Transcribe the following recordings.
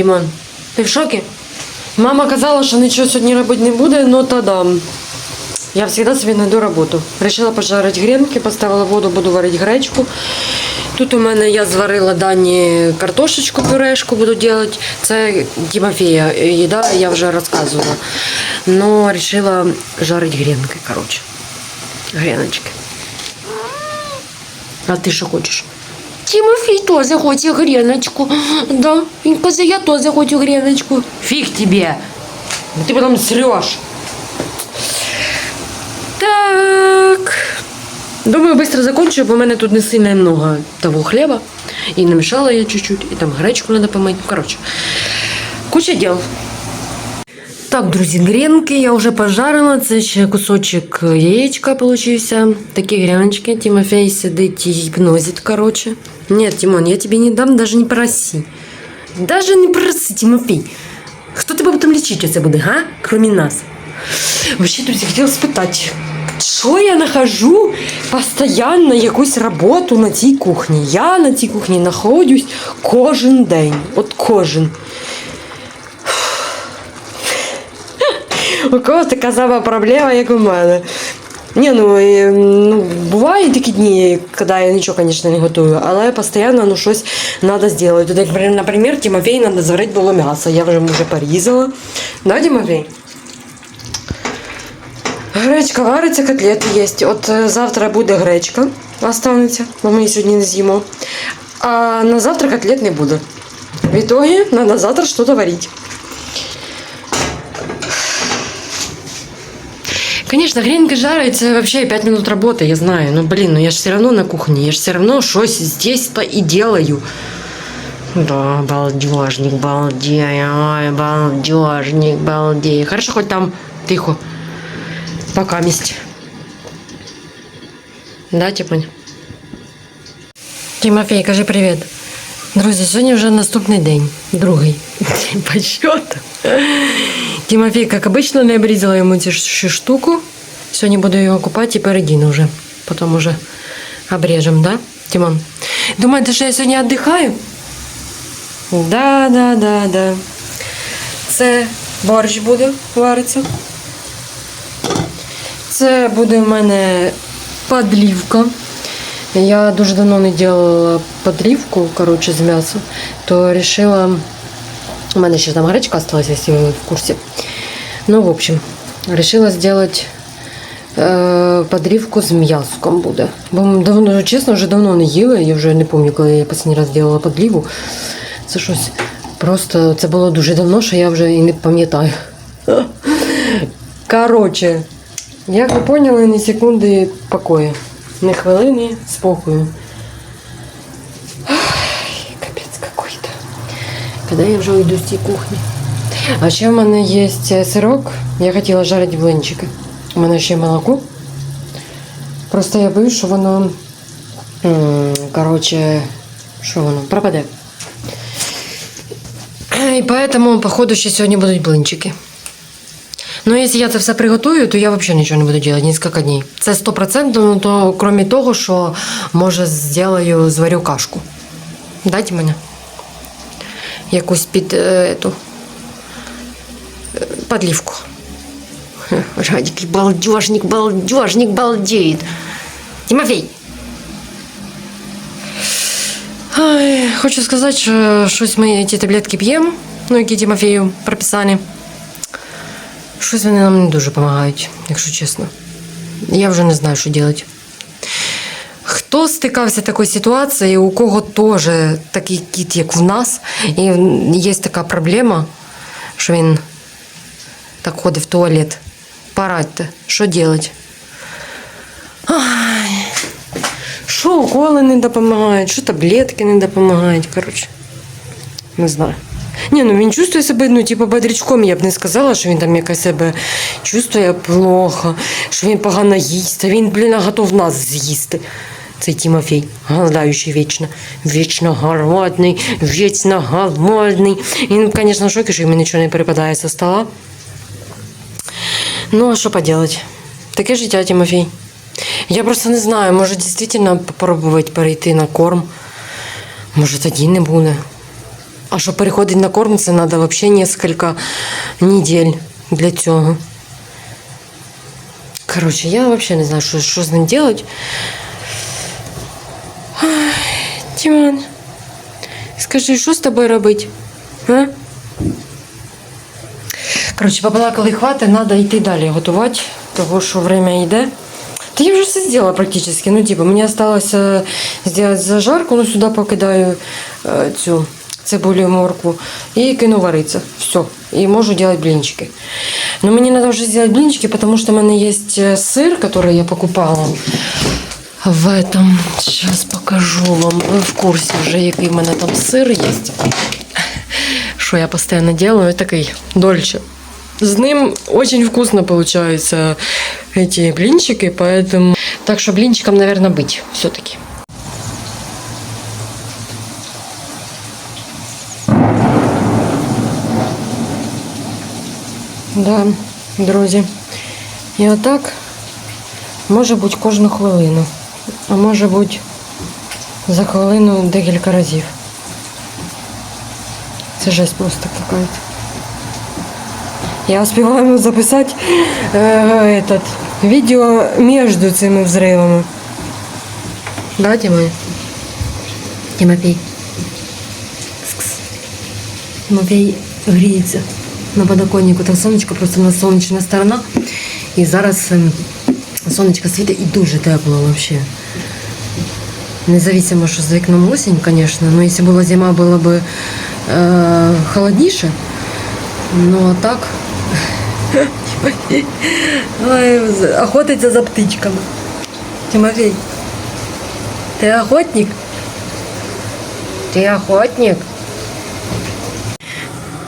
Що ти, в шокі? Мама казала, що нічого сьогодні робити не буде, но та дам. Я завжди собі знайду роботу. Решила пожарити гренки, поставила воду, буду варити гречку. Тут у мене я зварила дані картошечку, пюрешку буду робити. Це Тимофія їда, я вже розказувала. Но вирішила жарити гренки, коротше. Греночки. А ти що хочеш? Тимофій теж хоче греночку. Да, він каже, я теж хочу греночку. Фіг тебе. Ти потім среш. Так. Думаю, быстро закончу, бо в мене тут не сильно много того хліба. І намішала я чуть-чуть, і там гречку треба помити. Коротше, куча дел. Так, друзі, гренки я вже пожарила. Це ще кусочок яєчка получився. Такі гряночки. Тимофей сидить і гіпнозить, короче. Нет, Тимон, я тебе не дам, даже не проси. Даже не проси, Тимофей. Хто тебе потім лічити це буде, га? Кроме нас. Вообще, друзі, хотіла спитати, що я нахожу постійно якусь роботу на цій кухні. Я на цій кухні знаходжусь кожен день. От кожен. У когось така сама проблема, як у мене. Ні, ну, е, ну бувають такі дні, коли я нічого, звісно, не готую, але постійно ну, щось треба зробити. Тут, наприклад, Тимофей треба зварити було м'ясо. Я вже вже порізала. Да, Тимофей? Гречка вариться, котлети є. От е, завтра буде гречка, останеться, бо ми її сьогодні не з'їмо. А на завтра котлет не буде. В итоге надо завтра что-то варить. Конечно, гренка жарится вообще 5 минут работы, я знаю. Но, блин, ну я же все равно на кухне, я же все равно что здесь-то и делаю. Да, балдежник, балдей, ой, балдежник, балдей. Хорошо, хоть там тихо. Пока месть. Да, Типань? Тимофей, кажи привіт. Друзі, сьогодні вже наступний день, другий день по счету. Тимофей, як обично, не обрізала йому цю штуку. Сьогодні буду його купати і передіну вже. Потім уже обрежем, да, Тимон? Думаєте, що я сьогодні віддихаю? Да, да, да, да. Це борщ буде вариться. Це буде в мене подлівка. Я дуже давно не делала подрівку, короче, з м'яса, то вирішила. У мене ще там гречка осталась, якщо ви в курсі. Ну, в общем, вирішила зробити е, подрівку з м'яском буде. Бо давно, чесно, вже давно не їла, я вже не пам'ятаю, коли я останній раз робила подліву. Це щось просто це було дуже давно, що я вже і не пам'ятаю. Коротше, як ви поняли, ні секунди покою. Не хвилини спокою. Капець какой-то. Коли я вже уйду з цієї кухні. А ще в мене є сирок. Я хотіла жарити блинчики. У мене ще молоко. Просто я боюсь, що воно. Короче, що воно? Пропаде. І поэтому, походу, ще сьогодні будуть блинчики. Ну, якщо я це все приготую, то я взагалі нічого не буду робити, несколько днів. Це 100%, ну то крім того, що може зроблю, зварю кашку. Дайте мене. Якусь під е, эту, е, подлівку. Хе, Радик, балдежник, балдежник, балдеет. Тимофей. Ай, хочу сказати, що щось ми ці таблетки п'ємо, ну, які Тимофею прописані. Щось вони нам не дуже допомагають, якщо чесно. Я вже не знаю, що робити. Хто стикався з такою ситуацією, у кого теж такий кіт, як в нас, і є така проблема, що він так ходить в туалет. Порадьте, що робити? Що уколи не допомагають, що таблетки не допомагають. Коротше, не знаю. Ні, ну він чувствує себе, ну, типу, бодрячком. Я б не сказала, що він там якось себе чувствує плохо, що він погано їсть. А він, блін, готов нас з'їсти. Цей Тимофей, голодаючий вічно. Вічно голодний, вічно голодний. Він, звісно, в шокі, що йому нічого не перепадає зі стола. Ну, а що поделать? Таке життя, Тимофей. Я просто не знаю, може дійсно попробувати перейти на корм. Може тоді не буде. А щоб переходити на корм, це треба взагалі несколько недель для цього. Коротше, я взагалі не знаю, що, що з ним робити. Тіман, скажи, що з тобою робити? А? Коротше, побалакали хвати, треба йти далі готувати, тому що время йде. Та я вже все зробила практично. Ну, типу, мені залишилося зробити зажарку, ну сюди покидаю е, цю цибулю моркву і кину варитися. Все. І можу робити блинчики. Но мені треба вже зробити блинчики, тому що в мене є сир, який я покупала. В этом сейчас покажу вам. Ви в курсі вже, який в мене там сир є. Що я постійно делаю, такий дольче. З ним очень вкусно получаются эти блинчики, поэтому... Так что блинчиком, наверное, быть все-таки. Да, друзі. І отак може бути кожну хвилину. А може бути за хвилину декілька разів. Це жесть просто какая-то. Я успеваю записать э, этот видео между цими взрывами. Да, Тимофей? Тимофей. Кс-кс. Тимофей гріється на подоконнику. Там сонечко, просто на сонячна сторона. І зараз ем, сонечко світить і дуже тепло вообще. Независимо, що з вікном осінь, конечно, но якщо була зима, було б е, холодніше. Ну а так. Ой, охотиться за птичками. Тимофей. Ти охотник? Ти охотник?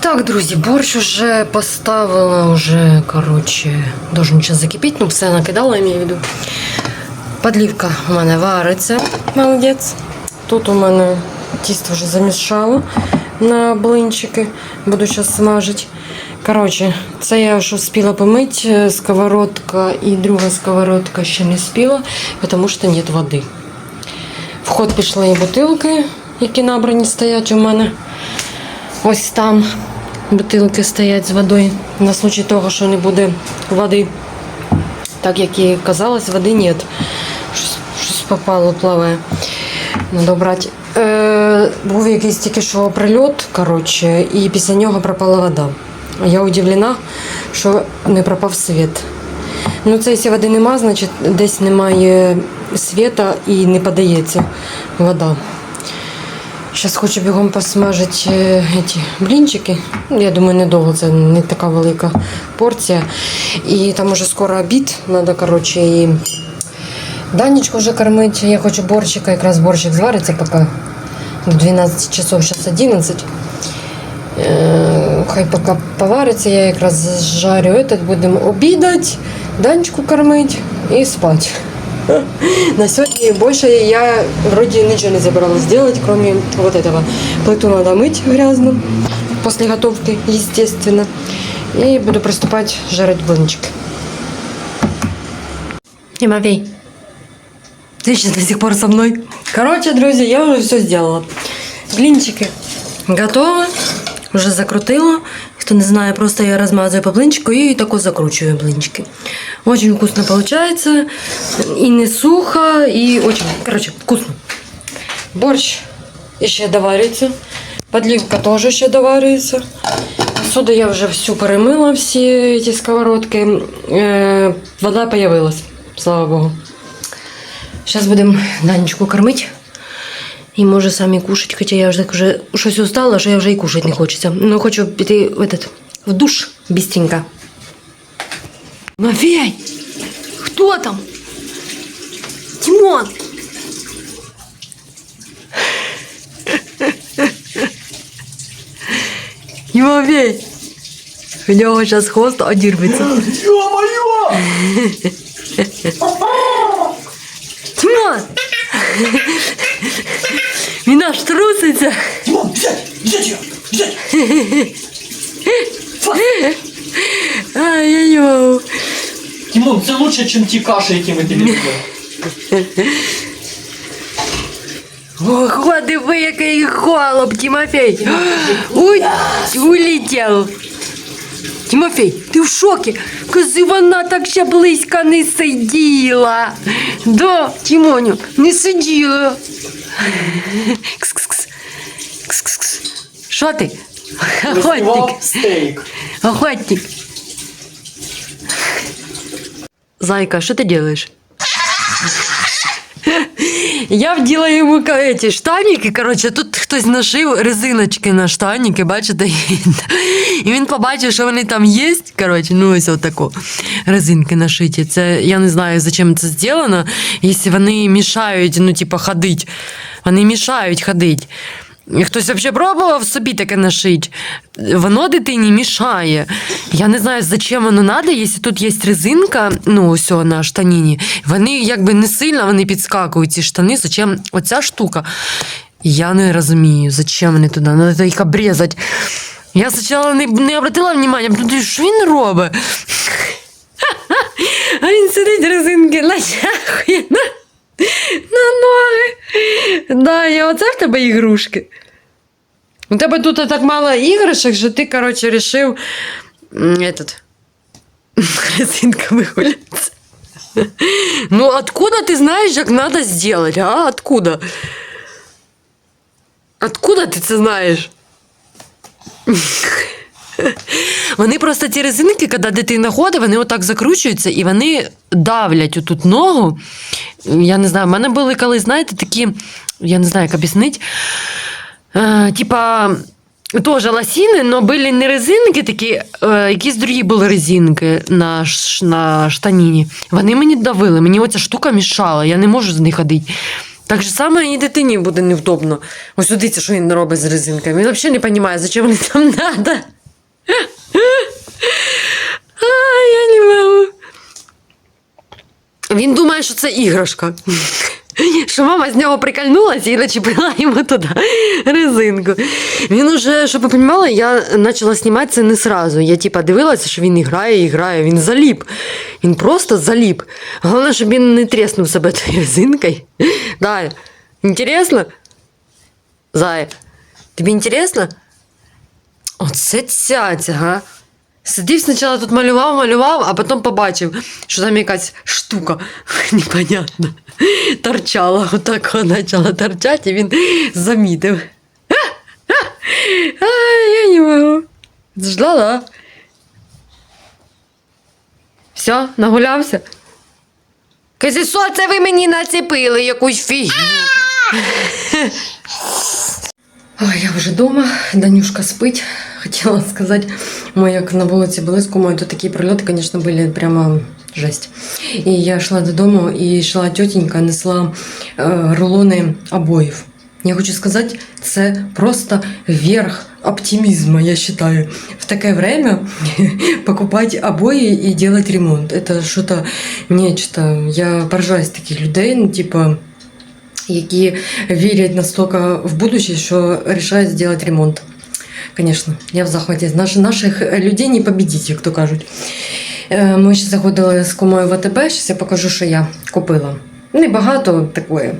Так, друзі, борщ уже поставила, уже, коротше, должен час закипіти, ну все накидала, я маю в виду. Подлівка у мене вариться, молодець. Тут у мене тісто вже замішало на блинчики. Буду зараз смажити. Коротше, це я вже встигла помити. Сковородка і друга сковородка ще не спіла, тому що немає води. В ход пішли і бутилки, які набрані стоять у мене. Ось там бутилки стоять з водою. На случай того, що не буде води. Так як і казалось, води нет. Щось попало, плаває. Надо брати. Е, був якийсь тільки що прильот, коротше, і після нього пропала вода. Я удивлена, що не пропав світ. Ну, це якщо води нема, значить десь немає світа і не подається вода. Зараз хочу бігом посмажити е, ці блінчики. Ну, Я думаю, недовго, це не така велика порція. І там уже скоро обід, треба, коротше, і Данечку вже кормити. Я хочу борщика, якраз борщик звариться поки до 12 часов, зараз 11. Хай поки повариться, я якраз жарю этот, будемо обідати, Данечку кормити і спати. На сегодня больше я вроде ничего не забралась сделать, кроме вот этого. Плиту надо мыть грязно после готовки, естественно. И буду приступать жарить блинчики. Тимофей, ты сейчас до сих пор со мной? Короче, друзья, я уже все сделала. Блинчики готовы, уже закрутила. Кто не знает, просто я размазываю по блинчику и так закручиваю блинчики. Очень вкусно получается. И не сухо, и очень, короче, вкусно. Борщ еще доварится. Подливка тоже еще доварится. Отсюда я уже всю перемыла, все эти сковородки. Э, вода появилась, слава богу. Сейчас будем Данечку кормить. І може самі кушать, хоча я вже так вже щось устала, що я вже і кушати не хочеться. Ну, хочу піти в, этот, в душ бістренько. Мафей! Хто там? Тимон! Тимофей! У нього зараз хвост одірветься. Ё-моё! Тимон! Він аж труситься. Тимон, взять! Взять ее! Взять! Ай, я йоу. Тимон, це лучше, чем ті каші, які ми тобі робили. Ого, диви, який голуб, Тимофей. Ой, улетів. Тимофей, ти в шокі? Кази, вона так ще близько не сиділа. Да, Тимоню, не сиділа. Кс-кс-кс. Кс-кс-кс. Що ти? Охотник. Охотник. Зайка, що ти делаешь? Я вділа йому эти штаніки. Коротше, тут хтось нашив резиночки на штаніки, бачите? І він побачив, що вони там є. Коротше, ну ось отако. Резинки нашиті. Це я не знаю, зачем це зроблено. Якщо вони мішають, ну, типа, ходить. Вони мішають ходить. Хтось взагалі пробував собі таке нашити. Воно дитині мішає. Я не знаю, зачем воно треба, якщо тут є резинка, ну ось на штаніні. Вони якби не сильно вони підскакують, ці штани. Зачем оця штука? Я не розумію, зачем вони туди. Треба їх обрізати. Я спочатку не, не обратила внимання, думаю, що він робить? А він сидить резинки натягує на, ноги. Да, я оце в тебе ігрушки. У тебе тут так мало іграшок, що ти, коротше, рішив этот, резинками гулятися. Ну, откуда ти знаєш, як треба зробити, а? Откуда? Откуда ти це знаєш? Вони просто ці резинки, коли дитина ходить, вони отак закручуються і вони давлять отут ногу. Я не знаю, в мене були колись, знаєте, такі, я не знаю, як об'яснити. Е, типа, теж лосіни, але були не резинки такі, е, якісь другі були резинки на, ш- на штаніні. Вони мені давили, мені оця штука мішала, я не можу з них ходити. Так же саме і дитині буде невдобно. Ось дивіться, що він робить з резинками. Він взагалі не розуміє, зачем вони там треба. А, я не можу. Він думає, що це іграшка. Що мама з нього прикольнулася і начепила йому туди резинку. Він уже, щоб ви розуміли, я почала знімати це не сразу. Я типа дивилася, що він грає і грає. Він заліп. Він просто заліп. Головне, щоб він не тріснув себе тією резинкою. Да. Інтересно? Зая, тобі інтересно? Оце цяця, га? Сидів спочатку тут малював, малював, а потім побачив, що там якась штука непонятна. Торчала, отак вона почала торчати, і він замітив. А, я не можу. Ждала. Все, нагулявся. Що це ви мені нацепили якусь фігню? Ой, я вже вдома, Данюшка спить. Хотіла сказати, ми як на вулиці були з кумою, то такі прильоти, звісно, були прямо жесть. І я йшла додому, і йшла тітенька, несла е, рулони обоїв. Я хочу сказати, це просто верх оптимизма, я считаю. В такое время покупать обои и делать ремонт. Это что-то нечто. Я поражаюсь таких людей, ну, типа, Які вірять настільки в будущее, що рішають зробити ремонт. Звісно, я в захваті. Наш, наших людей не победить, як то кажуть. Е, Ми ще заходили з комою в АТБ, зараз я покажу, що я купила. Небагато такої,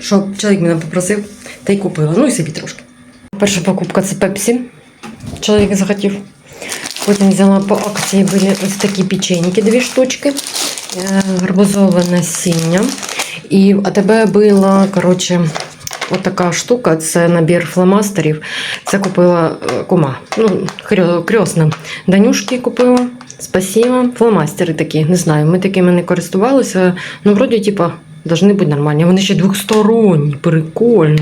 що чоловік мене попросив, та й купила. Ну і собі трошки. Перша покупка це пепсі. Чоловік захотів. Потім взяла по акції були ось такі печеньки, дві штучки, е, гарбузове насіння. І в АТБ була, коротше, отака штука, це набір фломастерів. Це купила е, кума. Ну, крьо- крьосна. Данюшки купила. Спасибо. Фломастери такі, не знаю, ми такими не користувалися. Ну, вроді, типа, повинні бути нормальні. Вони ще двохсторонні, прикольно.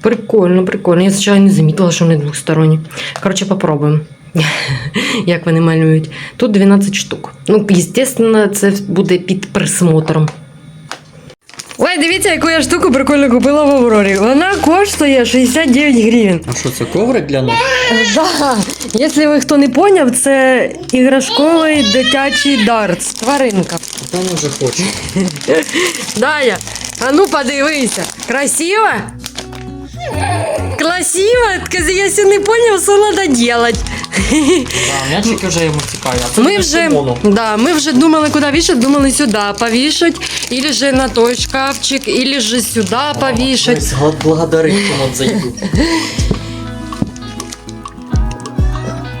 Прикольно, прикольно. Я звичайно не замітила, що вони двохсторонні. Коротше, попробуємо. Як вони малюють. Тут 12 штук. Ну, звісно, це буде під присмотром. Ой, дивіться, яку я штуку прикольно купила в Аврорі. Вона коштує 69 гривень. А що це коврик для нас? Да. Якщо ви хто не поняв, це іграшковий дитячий дартс. Тваринка. Там вже хоче. Дая, а ну подивися. Красиво? Красиво? Скажи, я ще не поняв, що треба делать. Да, м'ячики вже йому цікаві. А це Ми буде вже, Симону. да, ми вже думали, куди вішати, думали сюди повішать, или же на той шкафчик, или же сюди повішать. Ось, гла- Благодарить Тимон за їду.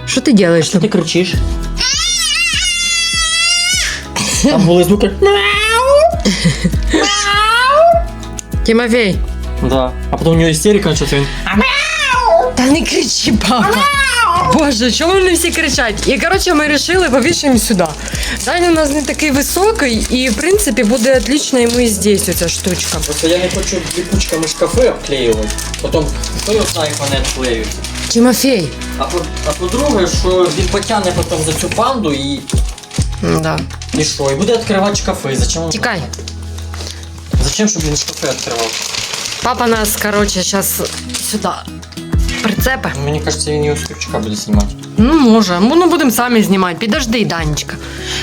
Що ти робиш? Що ти кричиш? Там були звуки. Тимофей. Да. А потім у нього істерика, що він. Та не кричи, папа. Боже, чому вони всі кричать? І коротше, ми вирішили повішаємо сюди. Даня у нас не такий високий, і в принципі буде отлично йому і здесь оця штучка. Просто я не хочу ліпучками шкафи обклеювати. Потім хто його знає, як вони. Тимофей. А, по, а по-друге, що він потягне потім за цю панду і, Да. і що? І буде відкривати шкафи. Зачем, він- Тікай. Зачем, щоб він шкафи відкривав? Папа нас, коротше, зараз сюди прицепи. Мені кажеться, він з крючка буде знімати. Ну, може. Ну, будемо самі знімати. Підожди, Данечка.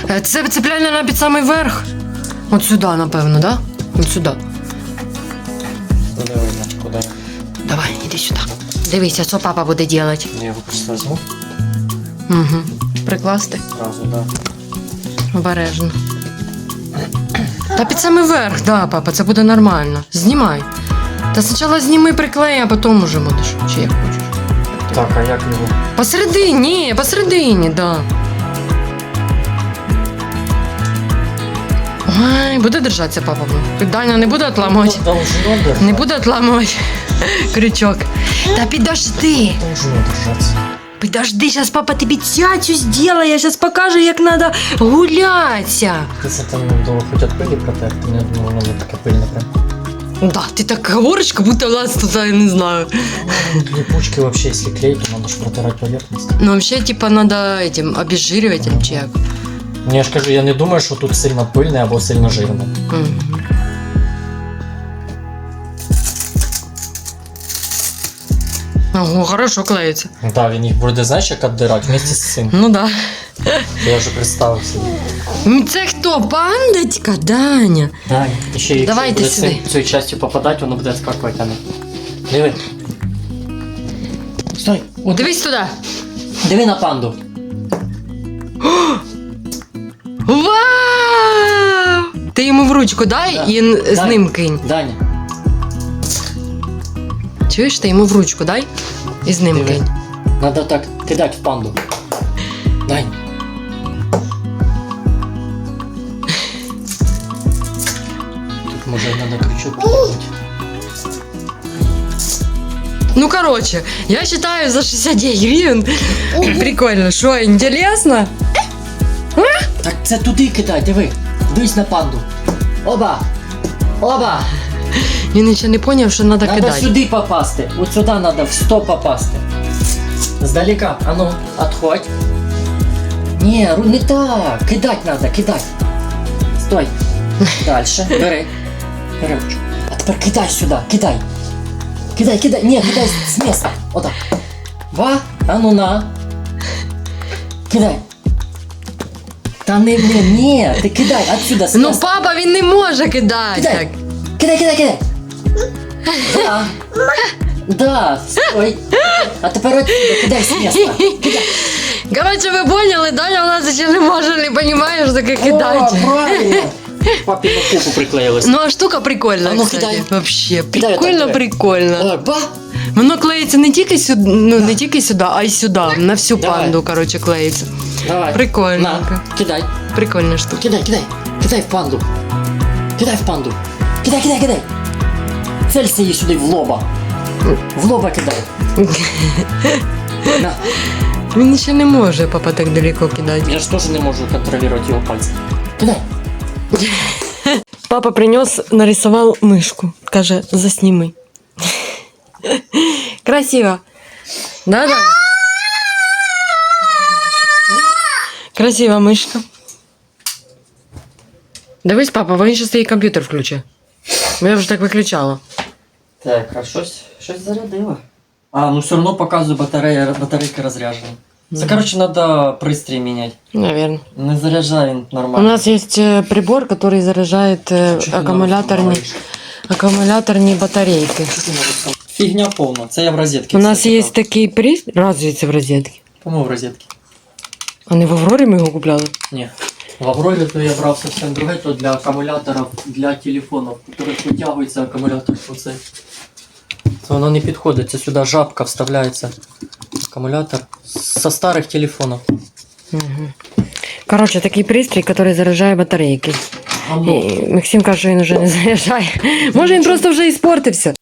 Е, Це цепляльна на під самий верх. От сюди, напевно, да? От сюди. Куди видно? Куди? Давай, іди сюди. Дивися, що папа буде робити. Я його просто візьму. Угу. Прикласти. Зразу, да. Обережно. Та під самий верх, да, папа, це буде нормально. Знімай. Та спочатку зніми приклей, а потім уже будеш. Чи як хочеш. Так, а як його? Посередині, ні, посередині, да. Ой, буде держатися папа. Даня не буде отламувати. Не буде отламувати крючок. Та підожди. Должно держаться. Подожди, сейчас папа тебе тятю сделает, я сейчас покажу, як надо гулятися. Ти це там довго хоч від пилі протерти, не думаю, воно таке пильне прям. Да, ти так говориш, как будто у нас тут, я не знаю. Липучки вообще, если клеить, то надо же протирать поверхность. Ну, вообще, типа, надо этим обезжиривателем чи як. Ну, я ж кажу, я не думаю, що тут сильно пильне або сильно жирне. Ого, хорошо клеїться. Ну так, він їх буде, знаєш, як віддирати вместе з цим. Ну да. Я вже представив собі. М, Це хто? Пандочка, Даня? Так, і ще якщо Давайте буде сюди. цим- цією частю попадати, воно буде скакувати. Диви. Стой! От, Дивись туди. диви на панду. Вау! Ти йому в ручку дай Да. і н- з Дай. ним кинь. Даня, Чуєш, ти йому в ручку дай і з ним Диви. кинь. надо так кидати в панду. Дань. Тут може крючок. Ну, короче, я считаю за 69 гривен. Прикольно. Что, интересно? Так це туди кидай, диви. Дивись на панду. Оба! Оба! Він ще не поняв, що треба Надо кидати. сюди попасти. От сюди надо в 100 попасти. Здалека. А ну, отходь. Ні, ру- не так. Кидать надо, кидать. Стой. Дальше. Бери. Бери ручку. А тепер кидай сюди, кидай. Кидай, кидай. Ні, кидай з місця. Отак. Ва. А ну на. Кидай. Та не, не, ні, ти кидай отсюда. з Ну, місця. папа, він не може кидати. Кидай. Так. Кидай, кидай, кидай. Да. Да, стой. А тепер отсюда, кидай з місця. Кидай. Короче, ви поняли, Даня у нас ще не може, не розумієш, таке О, кидати. правильно. Папі на купу приклеїлось. Ну, а штука прикольна, А ну, кстати. кидай. Вообще, Кидай прикольно, прикольно. Давай, ба. Воно клеїться не тільки сюди, ну, не тільки сюди, а й сюди. На всю Давай. панду, короче, клеїться. Давай. Прикольненько. На, кидай. Прикольна штука. Кидай, кидай. Кидай в панду. Кидай в панду. Кидай, кидай, кидай. Целься їй сюди в лоба. В лоба кидай. На. Він ще не може, папа, так далеко кидати. Я ж теж не можу контролювати його пальці. Кидай. Папа принес, нарисовал мышку. Каже, засніми. Красиво. Да, да? Красива мишка. Дивись, папа, він ще свій комп'ютер включить. Бо Я вже так виключала. Так, а щось, щось зарядило. А, ну все одно показує батарея, батарейка розряджена. Це, коротше, треба пристрій міняти. Наверное. Не заряджає він У нормально. нас есть э, прибор, который заряжает э, Чого ти аккумуляторные, говориш? аккумуляторные батарейки. Фігня повна, це я в розетці. У нас все есть читав. такие при... Разве это в розетке? По-моему, в розетки. А не в Аврорі ми його купляли? Ні. В Аврорі то я брав совсем друге, то для акумуляторів, для телефонів, яких витягується акумулятор. Оце. Це воно не підходить, це сюди жабка вставляється. Акумулятор со старих телефонів. Угу. Коротше, такий пристрій, який заряджає батарейки. А ну, І Максим каже, що він вже не заряджає. Може він просто вже і спортився.